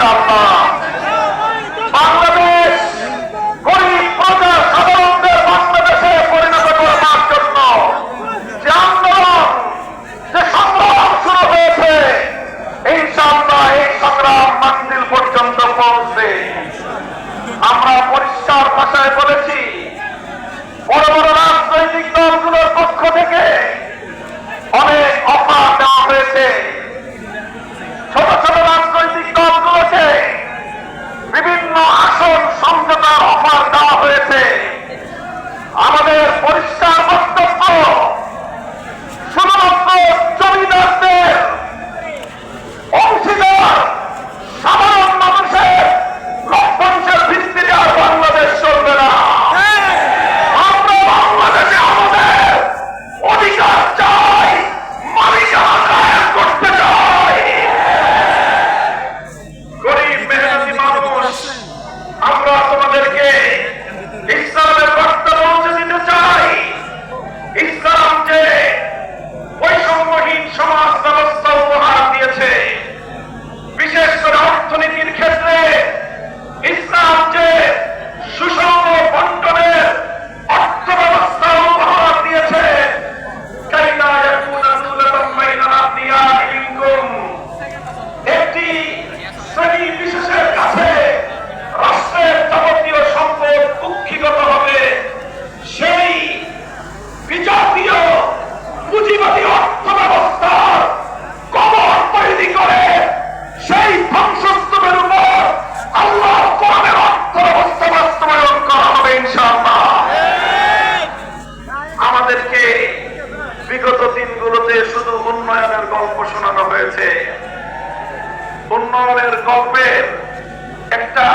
ইনশাআল্লাহ উন্নয়নের গল্পের একটা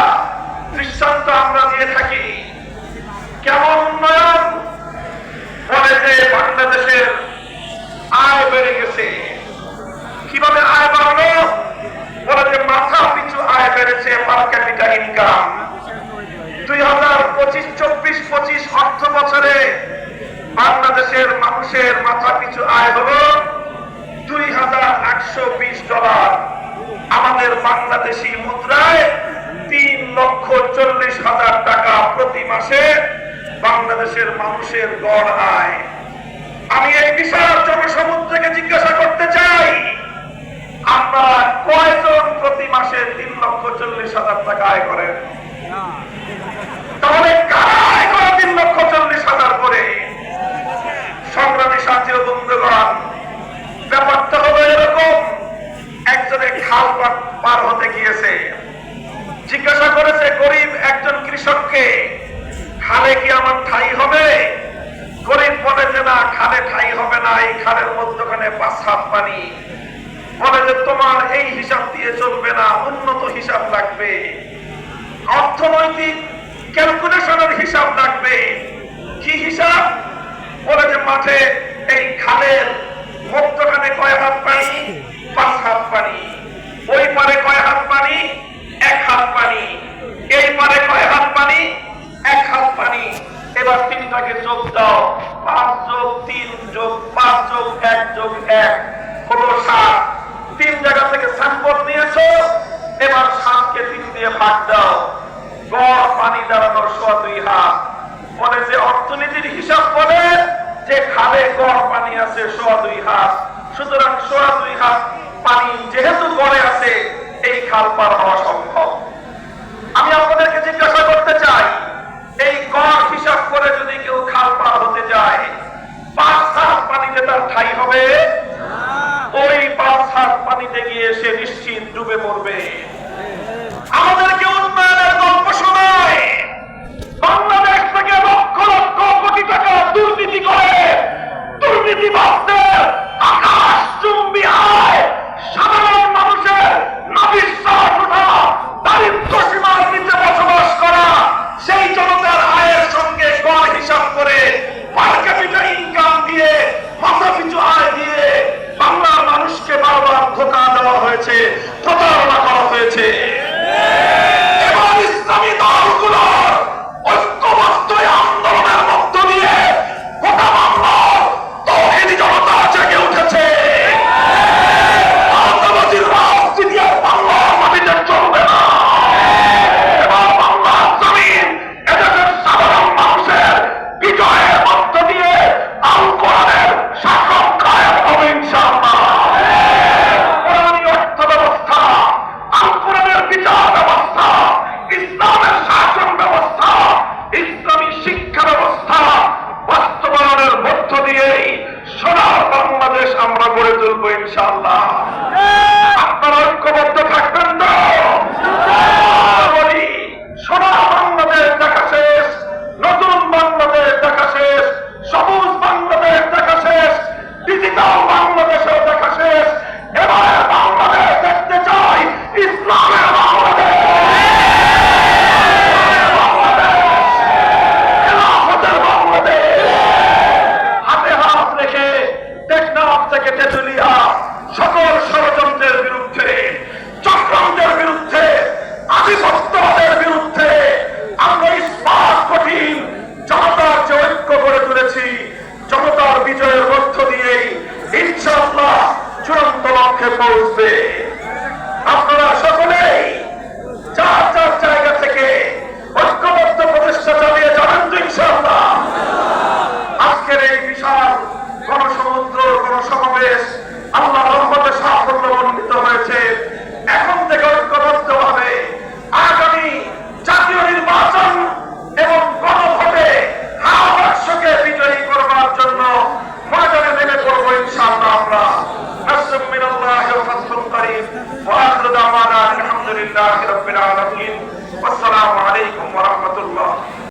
দৃষ্টান্ত আমরা দিয়ে থাকি। কেমন উন্নয়ন? বলে যে বাংলাদেশের আয় বেড়ে গেছে। কীভাবে আয় বাড়লো বলে যে মাথা পিছু আয় বেড়েছে পার ক্যাপিটাল ইনকাম। দুই হাজার পঁচিশ, চব্বিশ, পঁচিশ অর্থ বছরে বাংলাদেশের মানুষের মাথা পিছু আয় হলো দুই হাজার আটশো বিশ ডলার আমাদের বাংলাদেশি মুদ্রায় তিন লক্ষ চল্লিশ হাজার টাকা প্রতি মাসে বাংলাদেশের মানুষের গড় আয়। আমি এই বিশাল জনসমুদ্রকে জিজ্ঞাসা করতে চাই আপনারা কয়জন প্রতি মাসে তিন লক্ষ চল্লিশ হাজার টাকা আয় করেন? তাহলে কারা তিন লক্ষ চল্লিশ হাজার করে? সংগ্রামী সাথী ও বন্ধুগণ, ব্যাপারটা হলো এরকম। একজনে খাল পার হতে গিয়েছে। জিজ্ঞাসা করেছে, গরিব একজন কৃষককে, খালে কি আমার ঠাই হবে? গরিব বলে যে না, খালে ঠাই হবে না, এই খালের মধ্যখানে পাঁচ পানি। বলে যে, তোমার এই হিসাব দিয়ে চলবে না, উন্নত হিসাব লাগবে। অর্থনৈতিক ক্যালকুলেশনের হিসাব লাগবে। কি হিসাব? বলে যে, মাঠে এই খালের মধ্যখানে কয় হাত পানি? পাঁচ হাত পানি। ওই পারে কয় হাত পানি? এক হাত পানি এই পারে কয় হাত পানি এক হাত পানি এবার তিনটাকে যোগ দাও পাঁচ যোগ তিন যোগ পাঁচ যোগ এক যোগ এক হলো সাত তিন জায়গা থেকে সাম্পদ নিয়েছো এবার সাতকে তিন ভাগ দাও। গড় পানি দাঁড়ানোর সোয়া দুই হাত বলে যে অর্থনীতির হিসাব বলে যে খালে গড় পানি আছে সোয়া দুই হাত সুতরাং সোয়া দুই হাত পানি যেহেতু গড়ে আছে, এই খাল পার হওয়া সম্ভব। আমি আপনাদেরকে জিজ্ঞাসা করতে চাই, এই গড় হিসাব করে যদি কেউ খাল পার হতে যায়, পাঁচ হাত পানিতে তার ঠাই হবে? ওই পাঁচ হাত পানিতে গিয়ে সে নিশ্চিত ডুবে পড়বে লক্ষ্যে পৌঁছবে আপনারা সকলেই চার চার